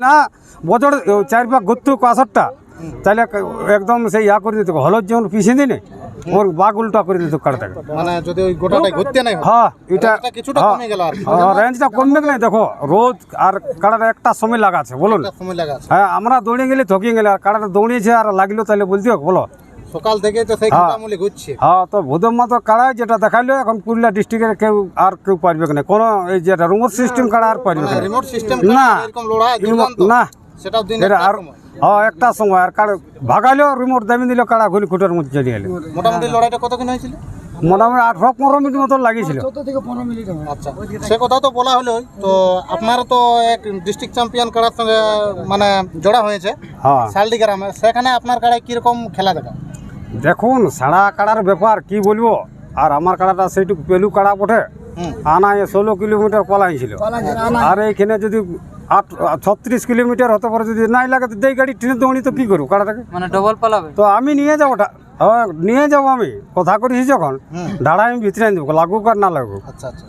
না বছর চার পাক ঘুরতে কাসরটা তাহলে একদম সেই ইয়া করে দিত হলর যেমন পিছিয়ে দিনে ওর বাঘ উল্টা করে দিত কাড়াটাকে মানে যদি ওই গোটাটাই ঘুরতে নাই হয়, এটা কিছুটা হ্যাঁ, কমে গেল আর রেঞ্জটা কমবে না দেখো রোদ আর কাড়াটা একটা সময় লাগাছে বলুন। সময় হ্যাঁ আমরা দৌড়ে গেলে থকিয়ে গেলে আর কাড়াটা দৌড়িয়েছে আর লাগল তাহলে বলতে হোক বলো। সকাল থেকে তো সেই হ্যাঁ। ঘোটামুলি ঘুরছে। হ্যাঁ তো ভূদম্মা তো কাড়া যেটা দেখাইলো এখন পুরুলিয়া ডিস্ট্রিক্টের কেউ আর কেউ পারবে না কোনো এই যেটা রিমোট সিস্টেম কাড়া আর পারবে না রিমোট সিস্টেম না। এরকম লড়াই না। সেটাও দিন আর হ্যাঁ একটা সময়। আর কাড়া ভাগাইলো রিমোট দাবি দিল কাড়া ঘুরি খুঁটার মধ্যে চলে এলো মোটামুটি লড়াইটা কতক্ষণ হয়েছিল? মোটামুটি আঠারো পনেরো মিনিট মতো লাগিয়েছিল। আচ্ছা সে কথা তো বলা হলো তো আপনারও তো এক ডিস্ট্রিক্ট চ্যাম্পিয়ন কাড়ার সঙ্গে মানে জোড়া হয়েছে। হ্যাঁ। শালডি গ্রামে সেখানে আপনার কাড়ায় কীরকম খেলা দেখা? দেখুন সাড়া কাড়ার ব্যাপার কি বলব? আর আমার কাড়াটা সেইটুকু পেলু কাড়া বটে। হুম। আনা ষোলো কিলোমিটার পলাইছিল আর এইখানে যদি আট ছত্রিশ কিলোমিটার হতে পারে যদি নাই লাগে তো দেই গাড়ি ট্রেনে দৌড়ি তো কি করব কাড়াটাকে? মানে ডবল পালাবে? তো আমি নিয়ে যাব ওটা হ্যাঁ নিয়ে যাব আমি। কথা করেছি যখন দাঁড়া আমি ভিতরে আনি দেবো লাগুক আর না লাগুক। আচ্ছা আচ্ছা।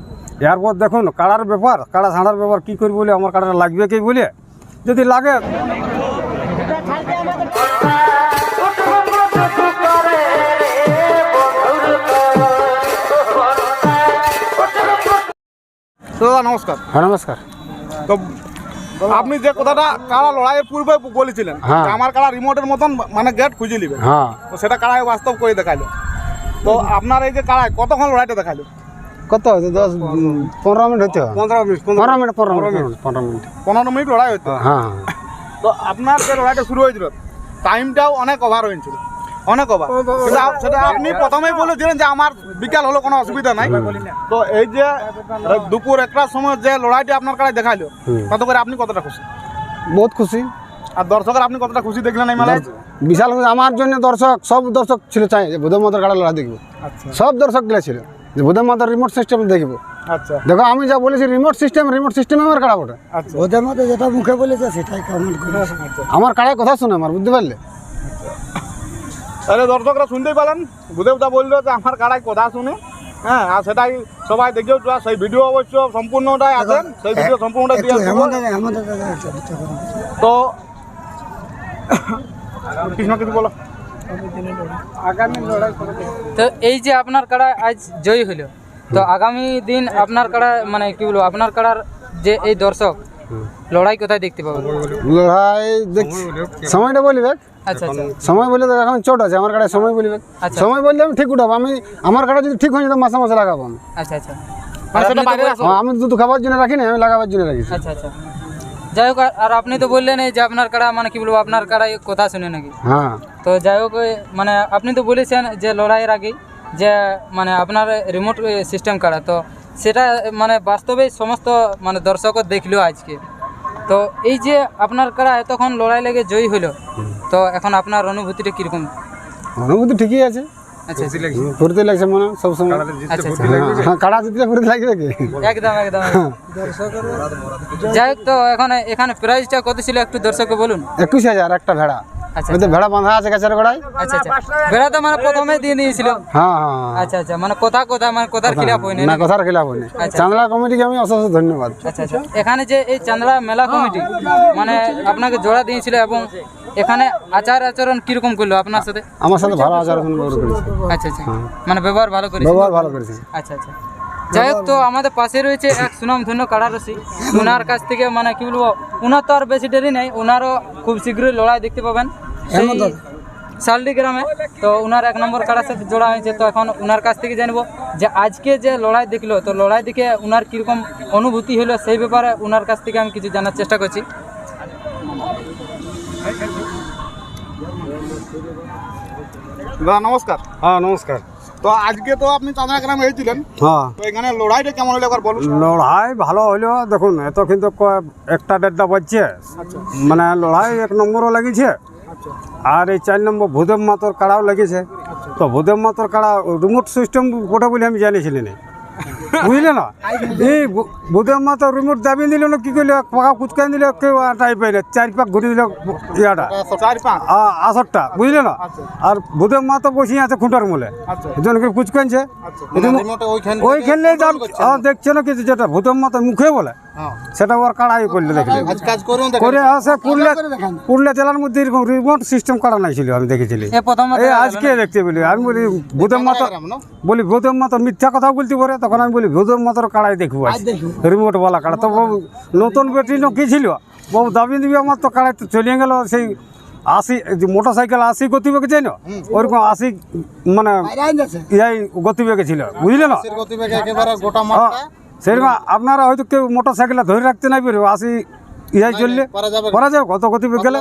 এরপর দেখুন কাড়ার ব্যাপার কাড়া ছাড়ার ব্যাপার কি করি বলে আমার কাড়াটা লাগবে কি বলে? যদি লাগে তো দাদা নমস্কার। হ্যাঁ নমস্কার। তো আপনি যে কথাটা কারা লড়াইয়ের পূর্বে বলেছিলেন হ্যাঁ। আমার কারা রিমোটের মতন মানে গেট খুঁজে নিবে? হ্যাঁ। তো সেটা কারায় বাস্তব করে দেখাল। তো আপনার এই যে কারায় কতক্ষণ লড়াইটা দেখাল? কত হয়েছে? দশ পনেরো মিনিট হইতে পনেরো মিনিট পনেরো মিনিট পনেরো মিনিট পনেরো মিনিট। পনেরো মিনিট লড়াই হতো হ্যাঁ। তো আপনার যে লড়াইটা শুরু হয়েছিল টাইমটাও অনেক ওভার হয়েছিল। অনেক ওভার সেটা সেটা আপনি প্রথমেই বলেছিলেন যে আমার বিকাল হলো কোনো অসুবিধা নাই। তো এই যে দুপুর একটার সময় যে লড়াইটা আপনার কাছে হুম। কত করে আপনি কতটা খুশি? বহুত খুশি। আর দর্শকের আপনি কতটা খুশি দেখলেন এই মেলায়? বিশাল খুশি। আমার জন্য দর্শক সব দর্শক ছিল চাই যে বুধ মাতার কাড়া লড়া দেখব। আচ্ছা। সব দর্শকগুলো ছিল যে বুধ মাতার রিমোট সিস্টেম দেখব। আচ্ছা। দেখো আমি যা বলেছি রিমোট সিস্টেম রিমোট সিস্টেম আমার কাড়া ওটা আচ্ছা। ওদের মধ্যে যেটা মুখে বলেছে সেটাই কমেন্ট আমার কাড়ায় কথা শুনে আমার বুঝতে পারলে? তাহলে দর্শকরা শুনতেই পেলেন। ভূদেবদা বলল যে আমার কাড়ায় কথা শুনে হ্যাঁ আর সেটাই সবাই দেখেও তো সেই ভিডিও অবশ্য সম্পূর্ণটাই আছেন সেই ভিডিও সম্পূর্ণটা দিয়ে। তো কৃষ্ণ কিছু বলো। তো এই যে আপনার কাড়া আজ জয়ী হলো তো আগামী দিন আপনার কাড়া মানে কি বলব আপনার কাড়ার যে এই দর্শক লড়াই কোথায় দেখতে পাবো? লড়াই সময়টা বলিবে আচ্ছা আচ্ছা। সময় বললে তো এখন চোট আছে আমার কাড়ায় সময় বলিবে আচ্ছা। সময় বললে আমি ঠিক উঠাবো আমি আমার কাড়া যদি ঠিক হয়ে যেত মাসে মাসে লাগাবো আমি। আচ্ছা আচ্ছা। বল- হ্যাঁ, আমি দুধ খাবার জন্য রাখি না আমি লাগাবার জন্য রাখিছি আচ্ছা আচ্ছা। যাই হোক আর- আপনি তো বললেন যে আপনার কাড়া মানে কি বলব আপনার কাড়াই কথা শুনে নাকি? হ্যাঁ। তো যাই হোক মানে আপনি তো বলেছেন যে লড়াইয়ের আগেই যে মানে আপনার রিমোট সিস্টেম কাড়া তো সেটা মানে বাস্তবে সমস্ত মানে দর্শকও দেখল আজকে। তো এই যে আপনার কাড়া এতক্ষণ লড়াই লেগে জয়ী হলো তো এখন আপনার অনুভূতিটা কীরকম? অনুভূতি ঠিকই আছে। আচ্ছা আচ্ছা। ফুর্তি লাগছে মনে হয় সবসময় আচ্ছা আচ্ছা হ্যাঁ, হ্যাঁ, কাড়া জিতলে ফুর্তি লাগবে কি? একদম একদম। যাই হোক তো এখানে এখানে প্রাইসটা কত ছিল একটু দর্শককে বলুন। একুশ হাজার একটা ভেড়া। আচ্ছা ভেড়া বাঁধা আছে গাছের গোড়ায়? আচ্ছা আচ্ছা। বেড়া তো মানে প্রথমে দিয়ে দিয়েছিল হ্যাঁ হ্যাঁ আচ্ছা আচ্ছা। মানে কথা কথা মানে কথার খিলাফ হয়নি না কথার খেলাফ হয়নি। আচ্ছা। চান্দলা কমিটিকে আমি অশেষ ধন্যবাদ। আচ্ছা আচ্ছা। এখানে যে এই চান্দড়া মেলা কমিটি মানে আপনাকে জোড়া দিয়েছিল এবং এখানে আচার আচরণ কীরকম করল আপনার সাথে? আমার সাথে ভালো আচরণ করেছে। আচ্ছা আচ্ছা। মানে ব্যবহার ভালো করেছে? ব্যবহার ভালো করেছে। আচ্ছা আচ্ছা। যাই হোক তো আমাদের পাশে রয়েছে এক সুনাম ধন্য কাড়ারসি ওনার কাছ থেকে মানে কি বলব ওনার তো আর বেশি দেরি নেই ওনারও খুব শীঘ্রই লড়াই দেখতে পাবেন। শালডি গ্রামে তো ওনার এক নম্বর কাড়ার সাথে জোড়া হয়েছে তো এখন ওনার কাছ থেকে জানব যে আজকে যে লড়াই দেখল তো লড়াই দেখে ওনার কীরকম অনুভূতি হলো সেই ব্যাপারে ওনার কাছ থেকে আমি কিছু জানার চেষ্টা করছি। দাদা নমস্কার। হ্যাঁ নমস্কার। তো আজকে তো আপনি চাঁদনা গ্রামে হয়েছিলেন হ্যাঁ। তো এখানে লড়াইটা কেমন হলো একবার বলুন। লড়াই ভালো হইল দেখুন এত কিন্তু একটা দেড়টা বাজছে। মানে লড়াই এক নম্বরও লাগিয়েছে আর এই চার নম্বর ভূদেব মাতর কাড়াও লেগেছে। তো ভূদেব মাতর কাড়া রিমোট সিস্টেম ওটা বলে আমি জানিয়েছিলি না বুঝলে না? এই বুধের মাথা রিমোট দাবি দিল না কি করলে? পাকা কুচকাই দিলে কেউ টাই পাই না চার পাক ঘুরে দিল ইয়াটা। আসরটা বুঝলে না? আর বুধের মাথা বসে আছে খুঁটার মূলে। আচ্ছা। জনকে কুচকাইছে মানে রিমোটে ওইখান দেখছে না কিছু যেটা ভূতের মাথা মুখে বলে। হ্যাঁ। সেটা ওর কাড়াই করলে দেখলে আজ কাজ করুন দেখেন। করে আসে পুরুলিয়া পুরুলিয়া জেলার মধ্যে এরকম রিমোট সিস্টেম করা নাই ছিল আমি দেখেছিলি। এ আজকে দেখতে বলি আমি বলি ভূতের মাথা বলি ভূতের মাথা মিথ্যা কথা বলতে পারে তখন আমি বলি ভূতের মাথার কাড়াই দেখব রিমোট বলা কাড়া তো নতুন বেটি ন কি ছিল? বাবু দাবি দিবি আমার তো কাড়াই তো চলিয়ে গেল সেই আশি মোটর সাইকেল আশি গতিবেগে চাই না ওরকম আশি মানে ইয়াই গতিবেগে ছিল বুঝলে না? হ্যাঁ, সেরকম আপনারা হয়তো কেউ মোটর সাইকেলে ধরে রাখতে নাই পারবে আশি ইয়াই চললে। করা যাবে কত গতিবেগ গেলে?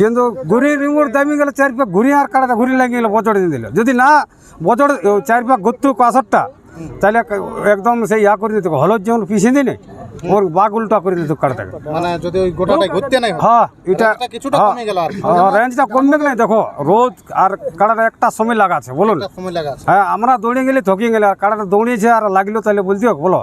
কিন্তু ঘুরি রিমোট দামি গেলে চার পাক ঘুরি আর কাটাটা ঘুরি লাগিয়ে গেলে বজড় দিয়ে দিল। যদি না বজড় ও চার পাক ঘুরতো কাসরটা তাহলে একদম সেই ইয়া করে দিত হলর যেমন পিছিয়ে দিই না ওর বাঘ উল্টা করে দিত কাটাটাকে। মানে যদি ওই গোটাটাই ঘুরতে নাই হ্যাঁ এটা রেঞ্জটা কিছুটা হ্যাঁ, কমে গেল আর হ্যাঁ, রেঞ্জটা কমবে না দেখো রোজ আর কাটাটা একটা সময় লাগাচ্ছে বলুন। সময় লাগা আছে। হ্যাঁ আমরা দৌড়িয়ে গেলে থকিয়ে গেলে আর কাটাটা দৌড়িয়েছে আর লাগল তাহলে বলতে হোক বলো।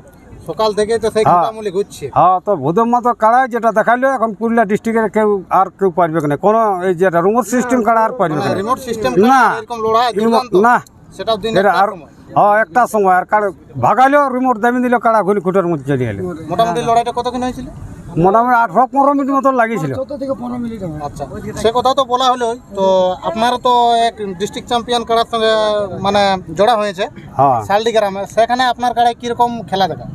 সকাল থেকে তো সেই হ্যাঁ। ঘুরছে। হ্যাঁ তো ভূতম্মা তো কাড়ায় যেটা দেখাইলো এখন পুরুলিয়া ডিস্ট্রিক্টের কেউ আর কেউ পারবে না কোনো এই যেটা রিমোট সিস্টেম কাড়া আর পারবে না রিমোট সিস্টেম না। এরকম লড়াই না আর হ্যাঁ একটা সময় আর কাড় ভাগাইলো রিমোট দাবি দিল কাড়া গুলি খুঁটার মধ্যে চলে গেল। মোটামুটি লড়াইটা কতক্ষণ হয়েছিল? মোটামুটি আঠারো পনেরো মিনিট মতো লাগিয়েছিল। পনেরো মিনিট আচ্ছা সে কথা তো বলা হলো। তো আপনার তো এক ডিস্ট্রিক্ট চ্যাম্পিয়ন কাড়ার সঙ্গে মানে জোড়া হয়েছে। হ্যাঁ। শালডি গ্রামে সেখানে আপনার কাড়ায় কীরকম খেলা দেখা?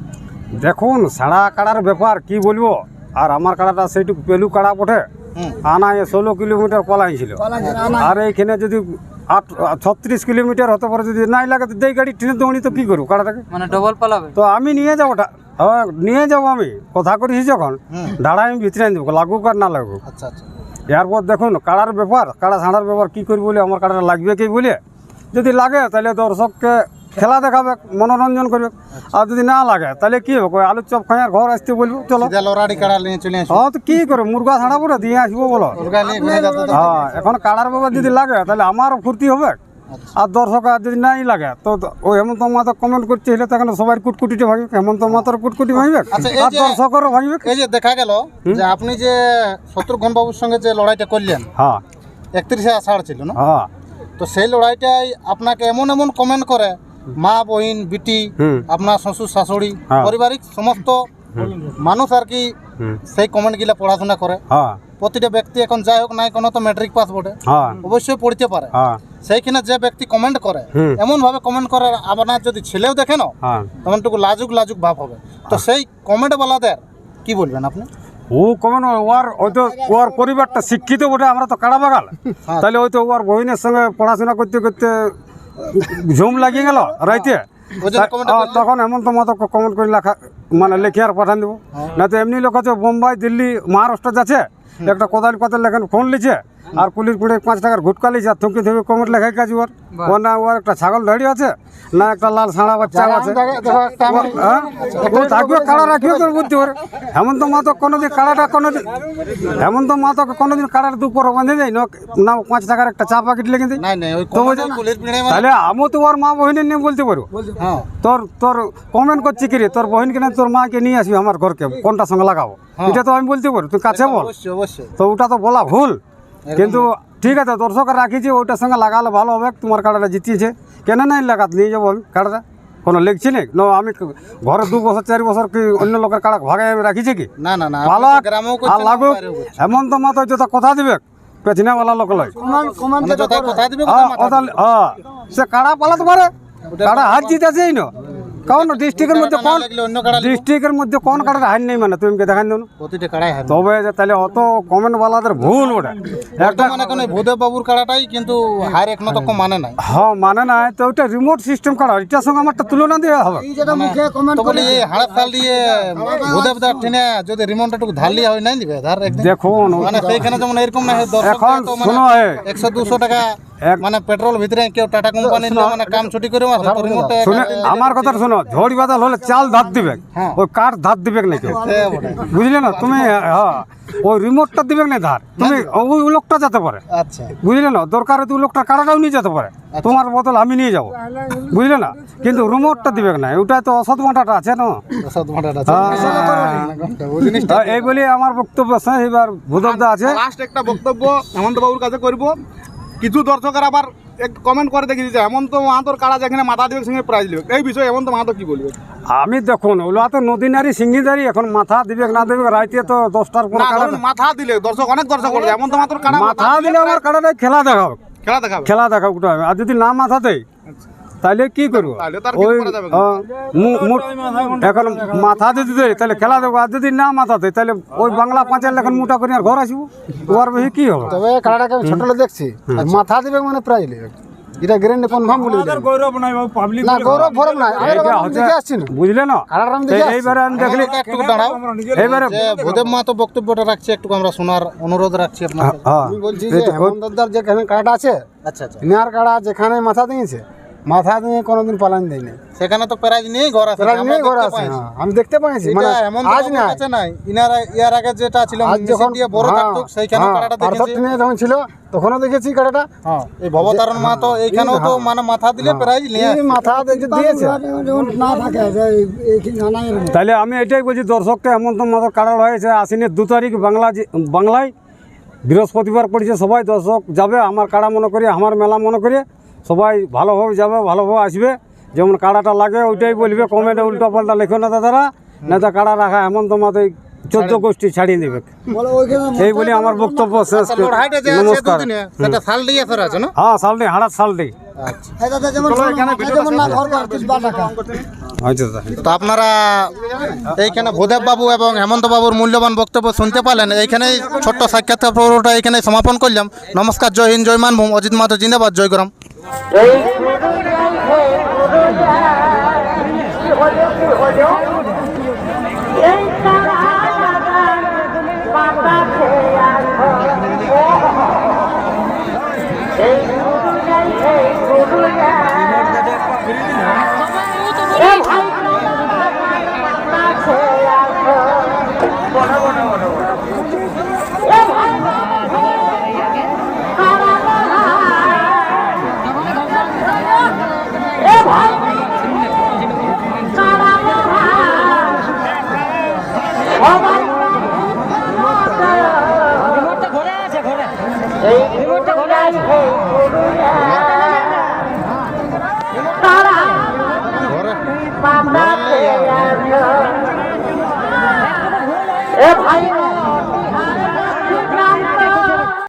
দেখুন সাড়া কাড়ার ব্যাপার কি বলব? আর আমার কাড়াটা সেইটুকু পেলু কাড়া বটে? আনা ষোলো কিলোমিটার পলাইছিল। আর এইখানে যদি আট ছত্রিশ কিলোমিটার হতে পারে যদি নাই লাগে দেই গাড়ি ট্রেনে দৌড়ি তো কি করব? কাটাটাকে মানে ডবল পালাবে? তো আমি নিয়ে যাব ওটা হ্যাঁ নিয়ে যাব আমি। কথা করেছি যখন দাঁড়া আমি ভিতরে আনি দেবো লাগুক আর না লাগুক। আচ্ছা আচ্ছা। এরপর দেখুন কাড়ার ব্যাপার কাড়া ছাড়ার ব্যাপার কী করি বলে আমার কাড়াটা লাগবে কি বলে? যদি লাগে তাহলে দর্শককে খেলা দেখাবে মনোরঞ্জন করবে। আর যদি না লাগে তাহলে কি হবে? আলুর চপ খাই ঘর আসতে বলব চলো। হ্যাঁ তো কী করে মুরগা ছাড়াবো না দিয়ে আসব বলো। হ্যাঁ এখন কাড়ার বাবা যদি লাগে তাহলে আমারও ফুর্তি হবে। আর দর্শক আর যদি নাই লাগে তো ওই হেমন্ত মাতা কমেন্ট করতে হলে তখন সবাই কুটকুটিতে ভাঙবে। হেমন্ত মাতার কুটকুটি ভাঙবে আচ্ছা, আর দর্শকেরও ভাঙবে। এই যে দেখা গেল যে আপনি যে শত্রুঘ্ন বাবুর সঙ্গে যে লড়াইটা করলেন হ্যাঁ। একত্রিশে আষাঢ় ছিল না? হ্যাঁ। তো সেই লড়াইটাই আপনাকে এমন এমন কমেন্ট করে মা বহিন বিটি আপনার শ্বশুর শাশুড়ি হ্যাঁ। পারিবারিক সমস্ত মানুষ আর কি। সেই কমেন্টগুলো পড়াশোনা করে। হ্যাঁ। প্রতিটা ব্যক্তি এখন যাই হোক নাই কোনো তো ম্যাট্রিক পাস বটে। হ্যাঁ। অবশ্যই পড়তে পারে। সেইখানে যে ব্যক্তি কমেন্ট করে। এমন ভাবে কমেন্ট করে আপনার যদি ছেলেও দেখে না তখনটুকু লাজুক লাজুক ভাব হবে। তো সেই কমেন্ট বলাদের কি বলবেন আপনি? ও কমন ওর ওই তো ওর পরিবারটা শিক্ষিত বটে আমরা তো কাড়া বাগাল। তাহলে ওই তো ওর বহিনের সঙ্গে পড়াশোনা করতে করতে ঝুম লাগিয়ে গেল রাইতে? তখন এমন তো তা- তখন হেমন্ত মতো কমেন্ট করে লেখা মানে লেখে আর পাঠান দেবো। না তো এমনি লোক আছে বোম্বাই দিল্লি মহারাষ্ট্র যাচ্ছে। একটা কোদাল কথা লেখেন ফোন লিছে আর পুলিশ পুড়ে পাঁচ টাকার ঘুটকা লিছে আর থুকি থুকি কমেন্ট লেখাই কাজ ওর। ওর না ওর একটা ছাগল দাঁড়িয়ে আছে না একটা লাল সাঁড়া বাচ্চা আছে। হ্যাঁ? ও থাকবে কাড়া রাখবে তোর বুদ্ধি ওর। হেমন্ত মাতো কোনোদিন কাড়াটা কোনোদিন হেমন্ত মাতোকে কোনোদিন কাড়ার দুপুর বাঁধে দেয় না না পাঁচ টাকার একটা চা পাকিট লেগে যে- মানে তাহলে আমি তো ওর মা বহিনের নিয়ে বলতে পারব হ্যাঁ। তোর তোর কমেন্ট করছি কি রে? তোর বহিনকে না তোর মাকে নিয়ে আসবি আমার ঘরকে কোনটা সঙ্গে লাগাবো? এটা তো আমি বলতে পারব তুই কাছে বল। তো ওটা তো বলা ভুল। কিন্তু ঠিক আছে দর্শক রাখিছি ওইটার সঙ্গে লাগালে ভালো হবে তোমার কাড়াটা জিতিয়েছে। কেন নাই লাগাত নিয়ে যাব আমি কাড়াটা কোনো লিখছি নেই ন আমি ঘরে দু বছর চার বছর কি অন্য লোকের কাড়া ভাগে আমি রাখিছি কি? না না না ভালো আর লাগুক বাইরেও করছেন। এমন তো মাতো যত কথা দিবে পেছনেওয়ালা লোক লয়। মানে কথা দিবে হ্যাঁ, হ্যাঁ, সে কাড়া পালাতে পারে। কাড়া হাত জিতেছেই না। কারণ ডিস্ট্রিক্টের মধ্যে কোন। ডিস্ট্রিক্টের মধ্যে কোন কাড়াটা হার নেই মানে তুমি দেখান দেন। প্রতিটা কাড়াই তবে তাহলে অত কমেন্ট বালাদের ভুল ওটা একটা এখন এই ভূদেব বাবুর কাড়াটাই কিন্তু হার এখনও তো মানে নাই। হ্যাঁ মানে না তো ওটা রিমোট সিস্টেম কাড়া এটার সঙ্গে আমারটা তুলনা দেওয়া হবে। এই যেটা মুখে কমেন্ট তো বলি এই হাড় তাল দিয়ে ভূদেব দার ঠেনে যদি রিমোটটা একটু ধারলিয়া হয় নাই দিবে? ধার একদিন দেখুন মানে সেইখানে যেমন এরকম না হয় দর্শক তো মানে শোনো এ, একশো দুশো টাকা এক- মানে পেট্রোল ভিতরে কেউ টাটা মানে কাম ছুটি করে আমার কথা শোনো ঝড়ি বাদল হলে চাল ধার দিবে। ওই কাঠ ধার দিবে না কেউ বুঝলে না তুমি হ্যাঁ ওই রিমোটটা দিবে না ধার? তুমি ওই লোকটা যেতে পারে। আচ্ছা। বুঝলে না দরকারে লোকটা নিয়ে যেতে পারে। তোমার বদল আমি নিয়ে যাব। বুঝলে না কিন্তু রিমোটটা দিবে না ওটা তো অসৎ মাটাটা আছে না? হ্যাঁ। হ্যাঁ, এই বলে আমার বক্তব্য শেষ এবার ভূদবদা আছে। লাস্ট একটা বক্তব্য হেমন্ত বাবুর কাছে করব। কিছু দর্শকের আবার এক কমেন্ট করে দেখি যে হেমন্ত মাহাতোর কারা যেখানে মাথা দিবে সঙ্গে প্রাইজ দিবে এই বিষয়ে হেমন্ত মাহাতো কি বলবে? আমি দেখুন ওগুলো তো শিঙি নারী এখন মাথা দিবে না দিবে রাইতে তো দশটার পর না মাথা দিলে দর্শক অনেক দর্শক বলে হেমন্ত মাহাতোর কারা মাথা দিলে আমার কাটাটাই খেলা দেখাও খেলা দেখাও খেলা দেখা ওটা। আর যদি না মাথা দেয় তাহলে কি করব? ওই করা যাবে না। হ্যাঁ, মু- মু- এখন মাথা যদি দেয় তাহলে খেলা দেবো। আর যদি না মাথা দেয় তাহলে ওই বাংলা পাঁচের লেখন মোটা করে আর ঘর আসব। ওর বেশি কি হবে? তবে খেলাটাকে আমি ছোট দেখছি। মাথা দেবে মানে প্রায় নেবে এটা গ্যারেন্টি কনফার্ম বলে দিলাম। না গৌরব ফরম না আমি দেখে আসছি না। বুঝলে না? আমি তো দেখে আসছি। এইবারে আমি দেখলি একটু দাঁড়াও। এইবারে যে ভূদেব মাহাতো বক্তব্যটা রাখছি একটু আমরা শোনার অনুরোধ রাখছি হ্যাঁ আমি বলছি যে যেখানে আছে আচ্ছা আচ্ছা। নেয়ার কাড়া যেখানে মাথা দিয়েছে মাথা দিয়ে কোনোদিন পালান দেয়নি সেখানে তো প্রাইজ নিয়েই ঘর আছে। প্রায় আমরা নিয়ে ঘরে আছে হ্যাঁ, আমি দেখতে পাইছি মানে আজ না কাছে নাই। ইনারা ইয়ার আগে যেটা ছিল আজ যখন দিয়ে বড় হ্যাঁ, থাকতো সেইখানে হ্যাঁ, কাটাটা দেখেছি। ট্রেনে যখন ছিল তখনও দেখেছি কাটাটা। হ্যাঁ এই ভবতারণ মাহাতো এইখানেও তো মানে মাথা দিলে প্রাইজ নিয়ে এই মাথা দিয়ে দিয়েছে। না থাকে তাহলে আমি এটাই বলছি দর্শককে হেমন্ত মাধব কাটাল হয়েছে আশ্বিনের দু তারিখ বাংলা বাংলায়। বৃহস্পতিবার পড়েছে সবাই দর্শক যাবে আমার কাড়া মনে করি আমার মেলা মনে করে। সবাই ভালোভাবে যাবে ভালোভাবে আসবে। যেমন কাড়াটা লাগে ওইটাই বলবে কমেন্টে উল্টো পাল্টা লেখো না দাদারা। না তো কাড়া রাখা হেমন্ত মাধব চোদ্দ গোষ্ঠী ছাড়িয়ে দেবে এই বলে আমার বক্তব্য শেষ নমস্কার। হ্যাঁ সালটি হাড়ার তো আপনারা এইখানে ভূদেব বাবু এবং হেমন্ত বাবুর মূল্যবান বক্তব্য শুনতে পারলেন। এইখানেই ছোট্ট সাক্ষাৎকার পর্বটা এখানে সমাপন করলাম। নমস্কার জয় হিন্দ জয় মানভূম অজিত মাহাতো জিন্দাবাদ জয় গরম